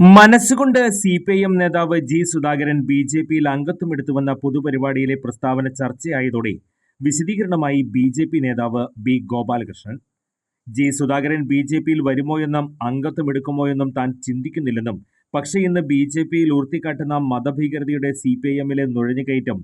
മനസ്സുകൊണ്ട് C P I M നേതാവ് G Sudhakaran B J പിയിൽ അംഗത്വമെടുത്തുവന്ന പൊതുപരിപാടിയിലെ പ്രസ്താവന ചർച്ചയായതോടെ വിശദീകരണമായി ബി ജെ പി നേതാവ് B Gopalakrishnan. G Sudhakaran B J പിയിൽ വരുമോ എന്നും അംഗത്വമെടുക്കുമോ എന്നും താൻ ചിന്തിക്കുന്നില്ലെന്നും പക്ഷേ ഇന്ന് ബി ജെ പിയിൽ ഊർത്തിക്കാട്ടുന്ന മതഭീകരതയുടെ സി പി ഐ എമ്മിലെ നുഴഞ്ഞുകയറ്റം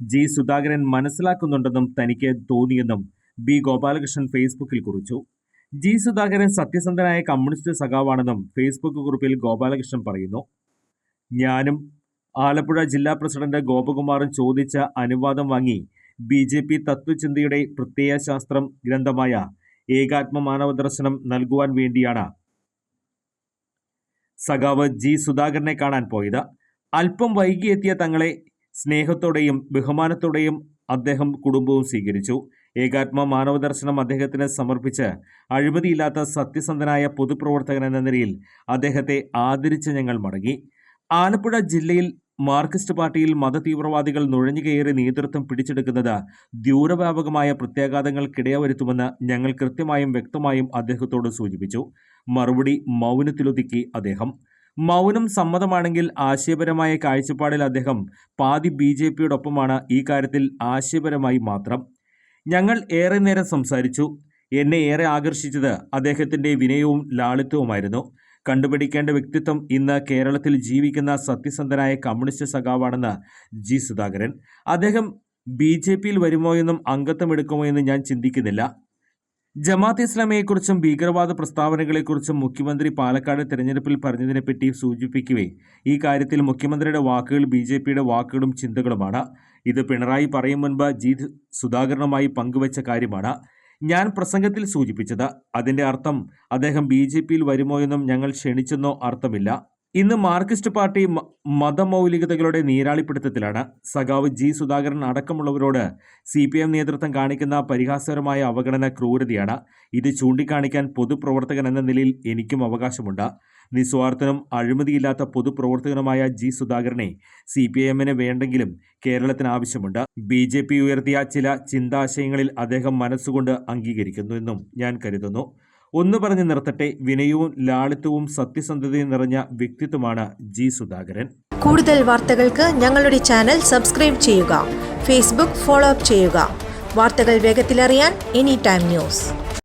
ജി സുധാകരൻ മനസ്സിലാക്കുന്നുണ്ടെന്നും തനിക്ക് തോന്നിയെന്നും ബി ഗോപാലകൃഷ്ണൻ ഫേസ്ബുക്കിൽ കുറിച്ചു. ജി സുധാകരൻ സത്യസന്ധനായ കമ്മ്യൂണിസ്റ്റ് സഖാവാണെന്നും ഫേസ്ബുക്ക് കുറിപ്പിൽ ഗോപാലകൃഷ്ണൻ പറയുന്നു. ഞാനും ആലപ്പുഴ ജില്ലാ പ്രസിഡന്റ് ഗോപകുമാറും ചോദിച്ച അനുവാദം വാങ്ങി ബി ജെ പി തത്വചിന്തയുടെ പ്രത്യയശാസ്ത്രം ഗ്രന്ഥമായ ഏകാത്മ മാനവദർശനം നൽകുവാൻ വേണ്ടിയാണ് സഖാവ് ജി സുധാകരനെ കാണാൻ പോയത്. അല്പം വൈകിയെത്തിയ തങ്ങളെ സ്നേഹത്തോടെയും ബഹുമാനത്തോടെയും അദ്ദേഹം കുടുംബവും സ്വീകരിച്ചു. ഏകാത്മ മാനവദർശനം അദ്ദേഹത്തിന് സമർപ്പിച്ച് അഴിമതിയില്ലാത്ത സത്യസന്ധനായ പൊതുപ്രവർത്തകൻ എന്ന നിലയിൽ അദ്ദേഹത്തെ ആദരിച്ച് ഞങ്ങൾ മടങ്ങി. ആലപ്പുഴ ജില്ലയിൽ മാർക്സിസ്റ്റ് പാർട്ടിയിൽ മതതീവ്രവാദികൾ നുഴഞ്ഞുകയറി നേതൃത്വം പിടിച്ചെടുക്കുന്നത് ദൂരവ്യാപകമായ പ്രത്യാഘാതങ്ങൾക്കിടയാവരുത്തുമെന്ന് ഞങ്ങൾ കൃത്യമായും വ്യക്തമായും അദ്ദേഹത്തോട് സൂചിപ്പിച്ചു. മറുപടി മൗനത്തിലൊതുക്കി അദ്ദേഹം. മൗനം സമ്മതമാണെങ്കിൽ ആശയപരമായ കാഴ്ചപ്പാടിൽ അദ്ദേഹം പാതി ബി ജെ പിയോടൊപ്പമാണ് ഈ കാര്യത്തിൽ ആശയപരമായി മാത്രം. ഞങ്ങൾ ഏറെ നേരം സംസാരിച്ചു. എന്നെ ഏറെ ആകർഷിച്ചത് അദ്ദേഹത്തിന്റെ വിനയവും ലാളിത്യവുമായിരുന്നു. കണ്ടുപിടിക്കേണ്ട വ്യക്തിത്വം ഇന്ന് കേരളത്തിൽ ജീവിക്കുന്ന സത്യസന്ധനായ കമ്മ്യൂണിസ്റ്റ് സഖാവാണെന്ന് ജി സുധാകരൻ. അദ്ദേഹം ബി ജെ പിയിൽ വരുമോ എന്നും അംഗത്വം എടുക്കുമോ എന്നും ഞാൻ ചിന്തിക്കുന്നില്ല. ജമാഅത്ത് ഇസ്ലാമിയെക്കുറിച്ചും ഭീകരവാദ പ്രസ്താവനകളെക്കുറിച്ചും മുഖ്യമന്ത്രി പാലക്കാട് തെരഞ്ഞെടുപ്പിൽ പറഞ്ഞതിനെപ്പറ്റി സൂചിപ്പിക്കുകയും ഈ കാര്യത്തിൽ മുഖ്യമന്ത്രിയുടെ വാക്കുകൾ ബി ജെ പിയുടെ വാക്കുകളും ചിന്തകളുമാണ്. ഇത് പിണറായി പറയും മുൻപ് ജി സുധാകരനുമായി പങ്കുവച്ച കാര്യമാണ്. ഞാൻ പ്രസംഗത്തിൽ സൂചിപ്പിച്ചത്. അതിന്റെ അർത്ഥം അദ്ദേഹം ബി ജെ പിയിൽ വരുമോ എന്നും ഞങ്ങൾ ക്ഷണിച്ചെന്നോ അർത്ഥമില്ല. ഇന്ന് മാർക്സിസ്റ്റ് പാർട്ടി മതമൗലികതകളുടെ നീരാളിപ്പിടുത്തത്തിലാണ്. സഖാവ് ജി സുധാകരൻ അടക്കമുള്ളവരോട് സി പി എം നേതൃത്വം കാണിക്കുന്ന പരിഹാസകരമായ അവഗണന ക്രൂരതയാണ്. ഇത് ചൂണ്ടിക്കാണിക്കാൻ പൊതുപ്രവർത്തകൻ എന്ന നിലയിൽ എനിക്കും അവകാശമുണ്ട്. നിസ്വാർത്ഥനും അഴിമതിയില്ലാത്ത പൊതുപ്രവർത്തകനുമായ ജി സുധാകരനെ സി പി എമ്മിന് വേണ്ടെങ്കിലും കേരളത്തിന് ആവശ്യമുണ്ട്. ബി ജെ പി ഉയർത്തിയ ചില ചിന്താശയങ്ങളിൽ അദ്ദേഹം മനസ്സുകൊണ്ട് അംഗീകരിക്കുന്നു എന്നും ഞാൻ കരുതുന്നു. ഒന്ന് പറഞ്ഞു നിർത്തട്ടെ വിനയവും ലാളിത്യവും സത്യസന്ധതയും നിറഞ്ഞ വ്യക്തിത്വമാണ് ജി സുധാകരൻ. കൂടുതൽ വാർത്തകൾക്ക് ഞങ്ങളുടെ ചാനൽ സബ്സ്ക്രൈബ് ചെയ്യുക ഫേസ്ബുക്ക് ഫോളോ അപ്പ് ചെയ്യുക. വാർത്തകൾ വേഗത്തിലറിയാൻ എനി ടൈം ന്യൂസ്.